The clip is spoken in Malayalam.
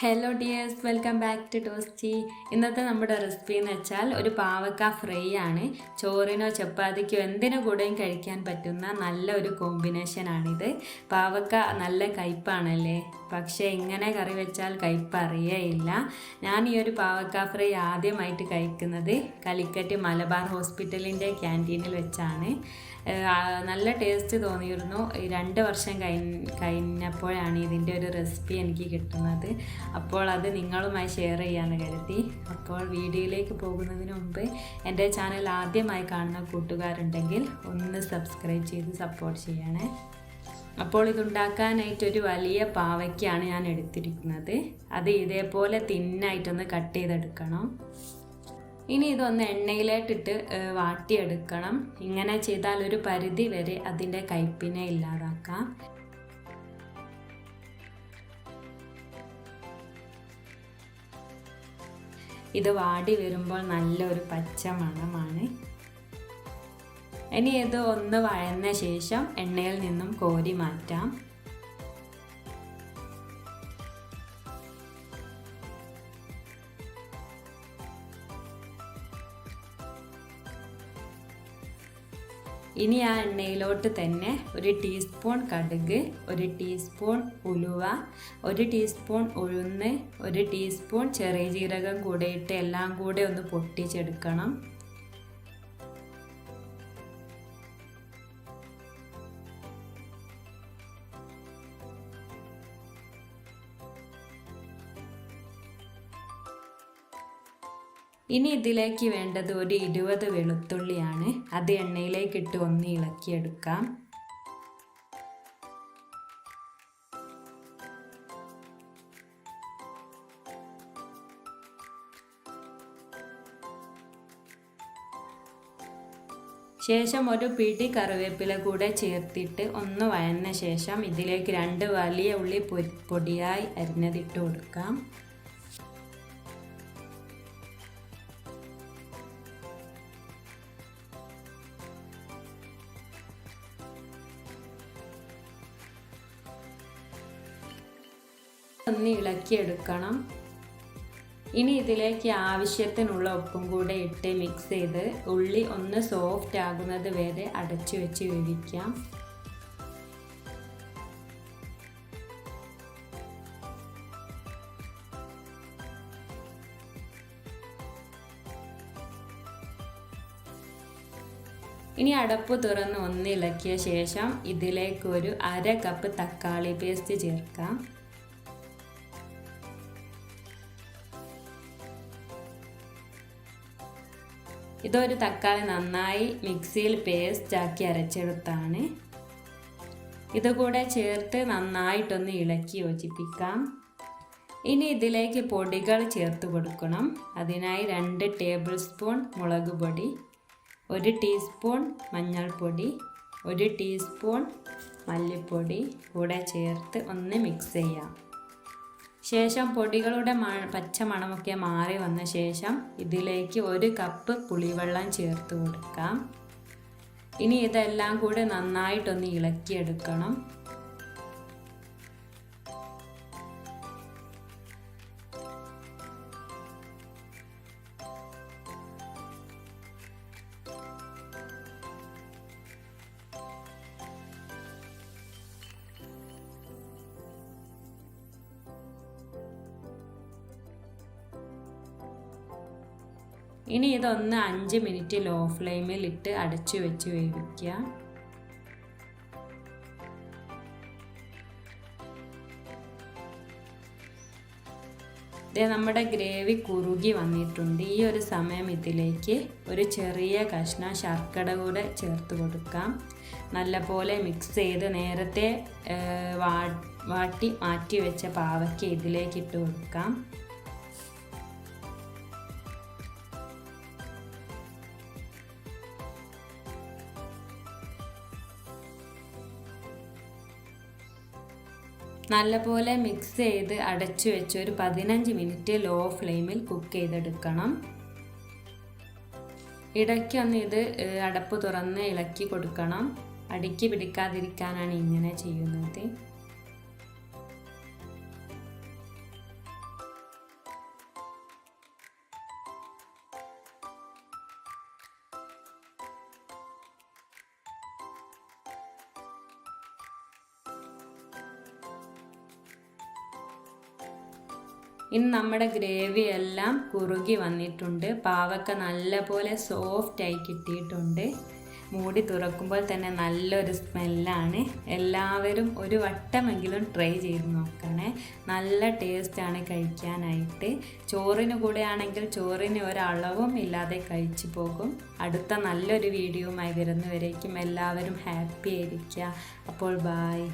Hello dears welcome back to Toasty ഇന്നത്തെ നമ്മുടെ റെസിപ്പി എന്ന് വെച്ചാൽ ഒരു പാവക്ക ഫ്രൈ ആണ് ചോറിനോ ചപ്പാത്തിക്കോ എന്തിനു കൂടെയും കഴിക്കാൻ പറ്റുന്ന നല്ല ഒരു കോമ്പിനേഷൻ ആണിത്. പാവക്ക നല്ല കയ്പാണല്ലേ? പക്ഷേ ഇങ്ങനെ കറി വെച്ചാൽ കയ്പ് അറിയേയില്ല. ഞാൻ ഈ ഒരു പാവക്ക ഫ്രൈ ആദ്യമായിട്ട് കഴിക്കുന്നത് കലിക്കറ്റ് മലബാർ ഹോസ്പിറ്റലിന്റെ ക്യാന്റീനിൽ വെച്ചാണ്. നല്ല ടേസ്റ്റ് തോന്നിയിരുന്നു. രണ്ട് വർഷം കഴിഞ്ഞ കഴിഞ്ഞപ്പോഴാണ് ഇതിന്റെ ഒരു റെസിപ്പി എനിക്ക് കിട്ടുന്നത്. അപ്പോൾ അത് നിങ്ങളുമായി ഷെയർ ചെയ്യാമെന്ന് കരുതി. അപ്പോൾ വീഡിയോയിലേക്ക് പോകുന്നതിന് മുമ്പ് എന്റെ ചാനൽ ആദ്യമായി കാണുന്ന കൂട്ടുകാരുണ്ടെങ്കിൽ ഒന്ന് സബ്സ്ക്രൈബ് ചെയ്ത് സപ്പോർട്ട് ചെയ്യണേ. അപ്പോൾ ഇതുണ്ടാക്കാനായിട്ട് ഒരു വലിയ പാവയ്ക്കാണ് ഞാൻ എടുത്തിരിക്കുന്നത്. അത് ഇതേപോലെ തിന്നായിട്ടൊന്ന് കട്ട് ചെയ്തെടുക്കണം. ഇനി ഇതൊന്ന് എണ്ണയിലേട്ടിട്ട് വാട്ടിയെടുക്കണം. ഇങ്ങനെ ചെയ്താൽ ഒരു പരിധി വരെ അതിന്റെ കയ്പിനെ ഇല്ലാതാക്കാം. ഇത് വാടി വരുമ്പോൾ നല്ലൊരു പച്ച മണമാണ്. ഇനി ഇത് ഒന്ന് വഴന്ന ശേഷം എണ്ണയിൽ നിന്നും കോരി മാറ്റാം. ഇനി ആ എണ്ണയിലോട്ട് തന്നെ ഒരു ടീസ്പൂൺ കടുക് ഒരു ടീസ്പൂൺ ഉലുവ ഒരു ടീസ്പൂൺ ഉഴുന്ന് ഒരു ടീസ്പൂൺ ചെറിയ ജീരകം കൂടെ ഇട്ട് എല്ലാം കൂടെ ഒന്ന് പൊട്ടിച്ചെടുക്കണം. ഇനി ഇതിലേക്ക് വേണ്ടത് ഒരു ഇരുപത് വെളുത്തുള്ളിയാണ്. അത് എണ്ണയിലേക്ക് ഇട്ട് ഒന്ന് ഇളക്കിയെടുക്കാം. ശേഷം ഒരു പിടി കറിവേപ്പില കൂടെ ചേർത്തിട്ട് ഒന്ന് വഴന്ന ശേഷം ഇതിലേക്ക് രണ്ട് വലിയ ഉള്ളി പൊടിയായി അരിഞ്ഞതിട്ട് കൊടുക്കാം. ഒന്ന് ഇളക്കിയെടുക്കണം. ഇനി ഇതിലേക്ക് ആവശ്യത്തിനുള്ള ഉപ്പും കൂടെ ഇട്ട് മിക്സ് ചെയ്ത് ഉള്ളി ഒന്ന് സോഫ്റ്റ് ആകുന്നത് വരെ അടച്ചു വെച്ച് വേവിക്കാം. ഇനി അടപ്പ് തുറന്ന് ഒന്ന് ഇളക്കിയ ശേഷം ഇതിലേക്ക് ഒരു അര കപ്പ് തക്കാളി പേസ്റ്റ് ചേർക്കാം. ഇതൊരു തക്കാളി നന്നായി മിക്സിയിൽ പേസ്റ്റ് ആക്കി അരച്ചെടുത്താണ്. ഇതുകൂടെ ചേർത്ത് നന്നായിട്ടൊന്ന് ഇളക്കി യോജിപ്പിക്കാം. ഇനി ഇതിലേക്ക് പൊടികൾ ചേർത്ത് കൊടുക്കണം. അതിനായി രണ്ട് ടേബിൾ സ്പൂൺ മുളക് പൊടി ഒരു ടീസ്പൂൺ മഞ്ഞൾപ്പൊടി ഒരു ടീസ്പൂൺ മല്ലിപ്പൊടി കൂടെ ചേർത്ത് ഒന്ന് മിക്സ് ചെയ്യാം. ശേഷം പൊടികളുടെ പച്ച മണമൊക്കെ മാറി വന്ന ശേഷം ഇതിലേക്ക് ഒരു കപ്പ് പുളിവെള്ളം ചേർത്ത് കൊടുക്കാം. ഇനി ഇതെല്ലാം കൂടി നന്നായിട്ടൊന്ന് ഇളക്കിയെടുക്കണം. ഇനി ഇതൊന്ന് അഞ്ച് മിനിറ്റ് ലോ ഫ്ലെയിമിൽ ഇട്ട് അടച്ചു വെച്ച് വേവിക്കുക. നമ്മുടെ ഗ്രേവി കുറുകി വന്നിട്ടുണ്ട്. ഈ ഒരു സമയം ഇതിലേക്ക് ഒരു ചെറിയ കഷ്ണം ശർക്കര കൂടെ ചേർത്ത് കൊടുക്കാം. നല്ലപോലെ മിക്സ് ചെയ്ത് നേരത്തെ വാട്ടി മാറ്റി വെച്ച പാവയ്ക്ക് ഇതിലേക്ക് ഇട്ട് കൊടുക്കാം. നല്ലപോലെ മിക്സ് ചെയ്ത് അടച്ചു വെച്ച് ഒരു പതിനഞ്ച് മിനിറ്റ് ലോ ഫ്ലെയിമിൽ കുക്ക് ചെയ്തെടുക്കണം. ഇടയ്ക്കൊന്ന് ഇത് അടപ്പ് തുറന്ന് ഇളക്കി കൊടുക്കണം. അടുക്കി പിടിക്കാതിരിക്കാനാണ് ഇങ്ങനെ ചെയ്യുന്നത്. ഇനി നമ്മുടെ ഗ്രേവി എല്ലാം കുറുകി വന്നിട്ടുണ്ട്. പാവക്ക നല്ലപോലെ സോഫ്റ്റായി കിട്ടിയിട്ടുണ്ട്. മൂടി തുറക്കുമ്പോൾ തന്നെ നല്ലൊരു സ്മെല്ലാണ് എല്ലാവരും ഒരു വട്ടമെങ്കിലും ട്രൈ ചെയ്ത് നോക്കണേ. നല്ല ടേസ്റ്റാണ് കഴിക്കാനായിട്ട്. ചോറിന് കൂടെ ആണെങ്കിൽ ചോറിന് ഒരളവും ഇല്ലാതെ കഴിച്ചു പോകും. അടുത്ത നല്ലൊരു വീഡിയോയുമായി വരുന്നവരേക്കും എല്ലാവരും ഹാപ്പി ആയിരിക്കുക. അപ്പോൾ ബായ്